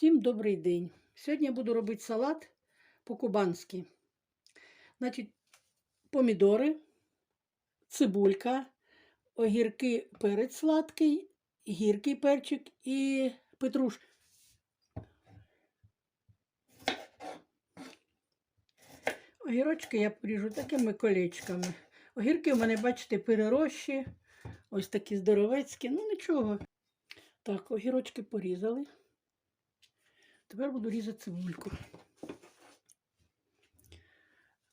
Всім добрий день. Сьогодні я буду робити салат по-кубанськи. Значить, помідори, цибулька, огірки, перець сладкий, гіркий перчик і петруш. Огірочки я поріжу такими колечками. Огірки в мене, бачите, перерощі. Ось такі здоровецькі. Ну нічого. Так, огірочки порізали. Тепер буду різати цибульку.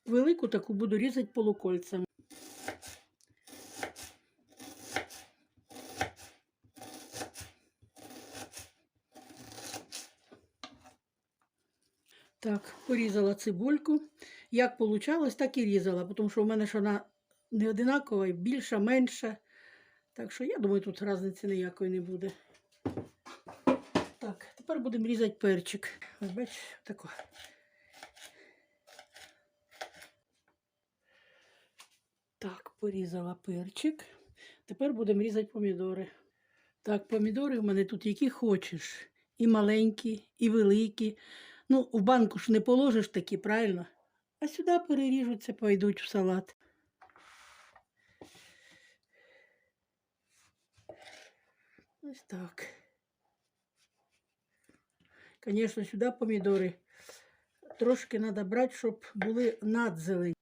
Велику таку буду різати полукольцем. Так, порізала цибульку. Як вийшло, так і різала, тому що в мене ж вона не одинакова, більша, менша. Так що я думаю, тут різниці ніякої не буде. Так, тепер будемо різати перчик. Ось бачиш, тако. Так, порізала перчик. Тепер будемо різати помідори. Так, помідори в мене тут які хочеш. І маленькі, і великі. Ну, в банку ж не положиш такі, правильно? А сюди переріжуться, пойдуть в салат. Ось так. Звісно, сюди помідори трошки треба брати, щоб були надзелені.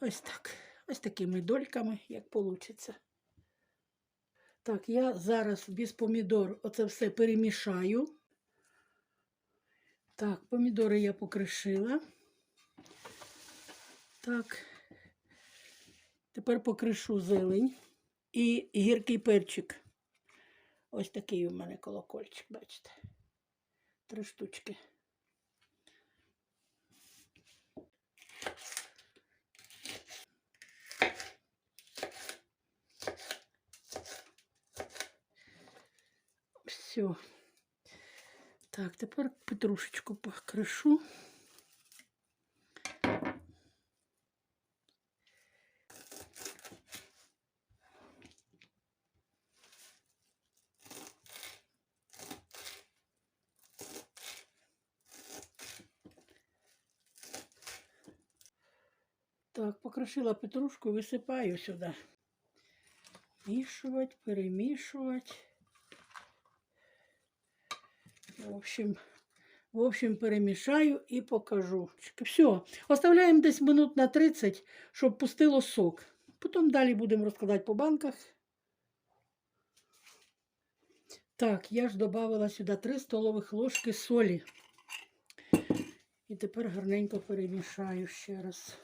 Ось так. Ось такими дольками, як вийде. Так, я зараз без помідор оце все перемішаю. Так, помідори я покришила. Так. Тепер покришу зелень і гіркий перчик. Ось такий у мене колокольчик, бачите. Три штучки. Все. Так, тепер петрушечку покришу. Так, покрошила петрушку, висипаю сюди. Мішувати, перемішувати. В общем, в общем, перемішаю і покажу. Все, оставляємо десь минут на 30, щоб пустило сок. Потім далі будемо розкладати по банках. Так, я ж додала сюди 3 столових ложки солі. І тепер гарненько перемішаю ще раз.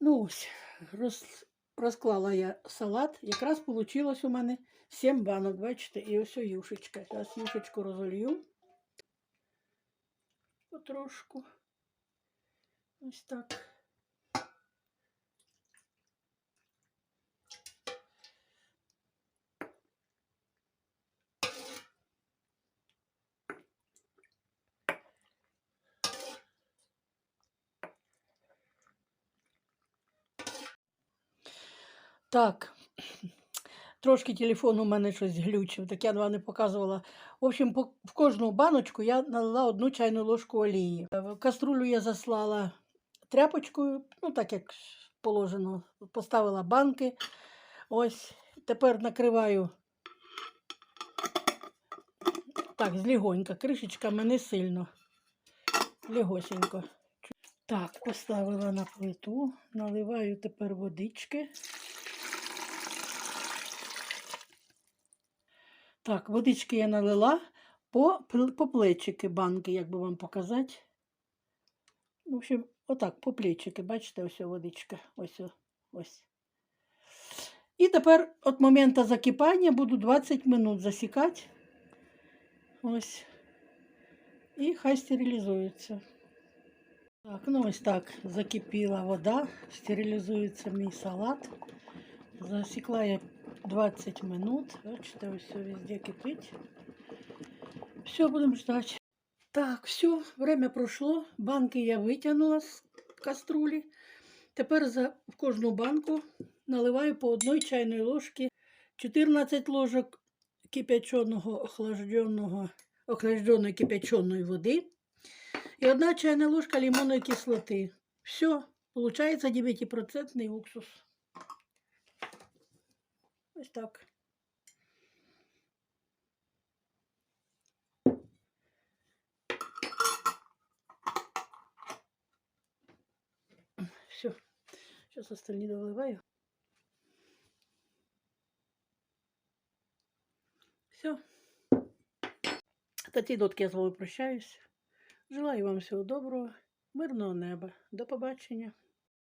Ну ось, роз, розклала я салат. Якраз вийшло у мене 7 банок, бачите, і ось юшечка. Зараз юшечку розолью. Потрошку. Ось так. Так, трошки телефон у мене щось глючив, так я вам не показувала. В общем, в кожну баночку я налила одну чайну ложку олії. В каструлю я заслала тряпочкою, ну так як положено, поставила банки. Ось, тепер накриваю так, злігонько, кришечками не сильно, легосенько. Так, поставила на плиту, наливаю тепер водички. Так, водички я налила по, по плечики банки, як би вам показати. В общем, отак, по плечики, бачите, ось водичка. Ось, ось. І тепер від моменту закипання буду 20 минут засікати Ось. І хай стерилізується. Так, ну ось так закипіла вода, стерилізується мій салат. Засікла я 20 минут. Бачите, все везде кипить. Все, будемо ждати. Так, все, время пройшло. Банки я витягнула з каструлі. Тепер за, в кожну банку наливаю по одній чайної ложки 14 ложок кипяченого охлажденого, охлажденої кипяченої води і одна чайна ложка лимонної кислоти. Все, получається 9% уксус. Ось так. Все. Сейчас остальные доливаю. Все. Та ті дотки я з вами прощаюсь. Желаю вам всього доброго, мирного неба. До побачення.